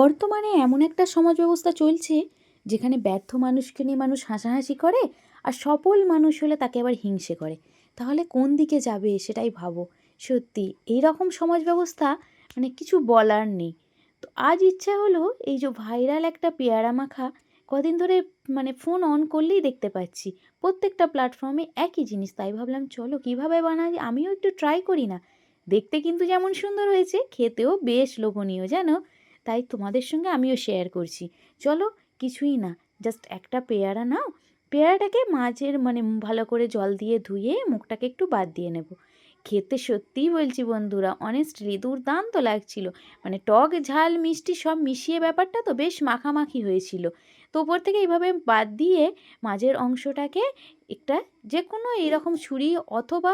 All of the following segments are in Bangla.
বর্তমানে এমন একটা সমাজ ব্যবস্থা চলছে যেখানে ব্যর্থ মানুষকে নিয়ে মানুষ হাসাহাসি করে আর সফল মানুষ হলে তাকে আবার হিংসে করে। তাহলে কোন দিকে যাবে সেটাই ভাবো। সত্যি এই রকম সমাজ ব্যবস্থা মানে কিছু বলার নেই। তো আজ ইচ্ছা হলো এই যে ভাইরাল একটা পেয়ারা মাখা কদিন ধরে মানে ফোন অন করলেই দেখতে পাচ্ছি। প্রত্যেকটা প্ল্যাটফর্মে একই জিনিস, তাই ভাবলাম চলো কীভাবে বানাই? আমিও একটু ট্রাই করি না। দেখতে কিন্তু যেমন সুন্দর হয়েছে, খেতেও বেশ লোভনীয়, জানো? তাই তোমাদের সঙ্গে আমিও শেয়ার করছি। চলো কিছুই না জাস্ট একটা পেয়ারা নাও। পেয়ারাটাকে মাছের মানে ভালো করে জল দিয়ে ধুয়ে মুখটাকে একটু বাদ দিয়ে নেব। খেতে সত্যিই বলছি বন্ধুরা অনেস্টলি দুর্দান্ত লাগছিল। মানে টক, ঝাল, মিষ্টি সব মিশিয়ে ব্যাপারটা তো বেশ মাখামাখি হয়েছিল। তো ওপর থেকে এইভাবে বাদ দিয়ে মাঝের অংশটাকে একটা যে কোনো এরকম ছুরি অথবা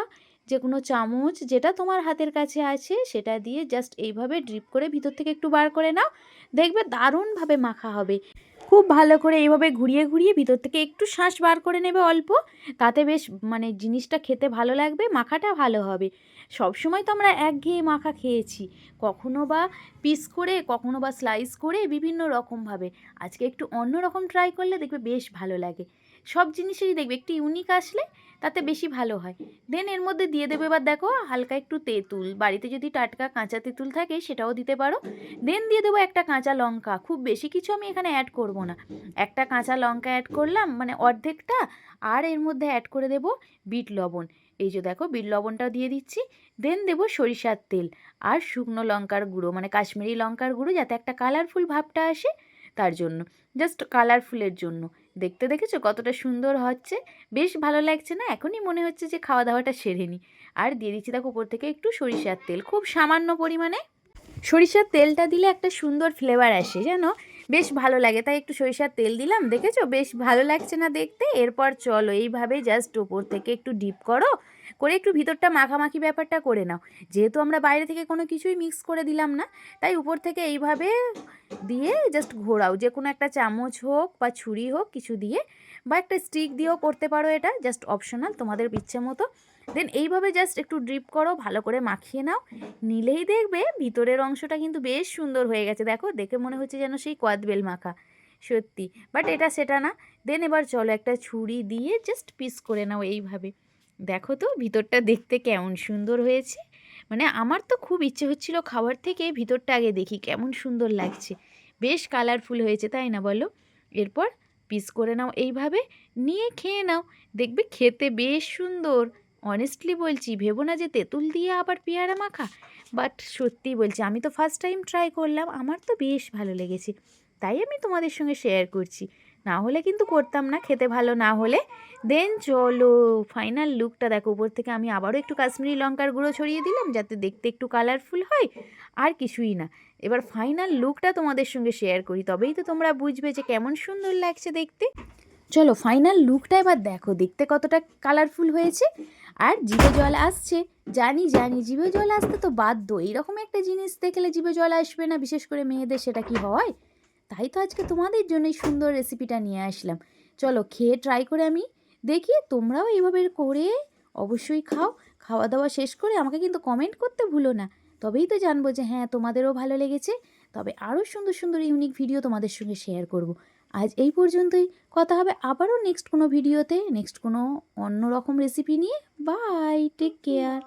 যে কোনো চামচ যেটা তোমার হাতের কাছে আছে সেটা দিয়ে জাস্ট এইভাবে ড্রিপ করে ভিতর থেকে একটু বার করে নাও। দেখবে দারুণভাবে মাখা হবে। খুব ভালো করে এইভাবে ঘুরিয়ে ঘুরিয়ে ভিতর থেকে একটু শ্বাস বার করে নেবে অল্প। তাতে বেশ মানে জিনিসটা খেতে ভালো লাগবে, মাখাটা ভালো হবে। সব সময় তো আমরা একঘেয়ে মাখা খেয়েছি। কখনো বা পিস করে, কখনো বা স্লাইস করে বিভিন্ন রকমভাবে। আজকে একটু অন্য রকম ট্রাই করলে দেখবে বেশ ভালো লাগে। সব জিনিসেরই দেখবে, একটু ইউনিক আসলে তাতে বেশি ভালো হয়। দেন এর মধ্যে দিয়ে দেবে, এবার দেখো হালকা একটু তেঁতুল। বাড়িতে যদি টাটকা কাঁচা তেঁতুল থাকে সেটাও দিতে পারো। দেন দিয়ে দেবো একটা কাঁচা লঙ্কা। খুব বেশি কিছু আমি এখানে অ্যাড করব না। একটা কাঁচা লঙ্কা অ্যাড করলাম মানে অর্ধেকটা, আর এর মধ্যে অ্যাড করে দেব বিট লবণ। এই যে দেখো, বিট লবণটাও দিয়ে দিচ্ছি। দেন দেবো সরিষার তেল আর শুকনো লঙ্কার গুঁড়ো মানে কাশ্মীরি লঙ্কার গুঁড়ো, যাতে একটা কালারফুল ভাবটা আসে তার জন্য। জাস্ট কালারফুলের জন্য। দেখতে দেখেছ কতটা সুন্দর হচ্ছে? বেশ ভালো লাগছে না? এখনই মনে হচ্ছে যে খাওয়া দাওয়াটা সেরে নিই আর দিয়ে দিচ্ছি দেখো উপর থেকে একটু সরিষার তেল। খুব সামান্য পরিমাণে সরিষার তেলটা দিলে একটা সুন্দর ফ্লেভার আসে, জানো? বেশ ভালো লাগে। তাই একটু সরিষার তেল দিলাম, দেখেছ? বেশ ভালো লাগছে না দেখতে। এরপর চলো এইভাবে জাস্ট ওপর থেকে একটু ডিপ করো, করে একটু ভিতরটা মাখামাখি ব্যাপারটা করে নাও। যেহেতু আমরা বাইরে থেকে কোনো কিছুই মিক্স করে দিলাম না, তাই উপর থেকে এইভাবে দিয়ে জাস্ট ঘোরাও। যে কোনো একটা চামচ হোক বা ছুরি হোক, কিছু দিয়ে, বা একটা স্টিক দিয়েও করতে পারো এটা জাস্ট অপশনাল তোমাদের ইচ্ছে মতো দেন এইভাবে জাস্ট একটু ড্রিপ করো, ভালো করে মাখিয়ে নাও। নিলেই দেখবে ভিতরের অংশটা কিন্তু বেশ সুন্দর হয়ে গেছে। দেখো, দেখে মনে হচ্ছে যেন সেই কোয়াদবেল মাখা। সত্যি। বাট এটা সেটা না। দেন এবার চলো একটা ছুরি দিয়ে জাস্ট পিস করে নাও এইভাবে। দেখো তো, ভিতরটা দেখতে কেমন সুন্দর হয়েছে। মানে আমার তো খুব ইচ্ছে হচ্ছিল খাবার থেকে ভিতরটা আগে দেখি, কেমন সুন্দর লাগছে। বেশ কালারফুল হয়েছে, তাই না বলো? এরপর পিস করে নাও এইভাবে। নিয়ে খেয়ে নাও। দেখবে খেতে বেশ সুন্দর। অনেস্টলি বলছি, ভেবো না যে তেঁতুল দিয়ে আবার পেয়ারা মাখা। বাট সত্যি বলছি, আমি তো ফার্স্ট টাইম ট্রাই করলাম, আমার তো বেশ ভালো লেগেছে। তাই আমি তোমাদের সঙ্গে শেয়ার করছি। না হলে কিন্তু করতাম না, খেতে ভালো না হলে। দেন চলো ফাইনাল লুকটা দেখো, উপর থেকে আমি আবারও একটু কাশ্মীরি লঙ্কার গুঁড়ো ছড়িয়ে দিলাম, যাতে দেখতে একটু কালারফুল হয়, আর কিছুই না। এবার ফাইনাল লুকটা তোমাদের সঙ্গে শেয়ার করি, তবেই তো তোমরা বুঝবে যে কেমন সুন্দর লাগছে দেখতে। চলো ফাইনাল লুকটা এবার দেখো, দেখতে কতটা কালারফুল হয়েছে। আর জিভে জল আসছে। জানি জানি জিভে জল আসতে তো বাধ্য। এইরকম একটা জিনিস দেখলে জিভে জল আসবে না, বিশেষ করে মেয়েদের, সেটা কি হয়? তাই তো আজকে তোমাদের জন্য এই সুন্দর রেসিপিটা নিয়ে আসলাম। চলো, খেয়ে ট্রাই করে আমি দেখি, তোমরাও এইভাবে করে অবশ্যই খাও। খাওয়া দাওয়া শেষ করে আমাকে কিন্তু কমেন্ট করতে ভুলো না। তবেই তো জানব যে হ্যাঁ তোমাদেরও ভালো লেগেছে। তবে আরও সুন্দর সুন্দর ইউনিক ভিডিও তোমাদের সঙ্গে শেয়ার করব। আজ এই পর্যন্তই। কথা হবে আবারও নেক্সট কোনো ভিডিওতে নেক্সট কোনো অন্য রকম রেসিপি নিয়ে। Bye take care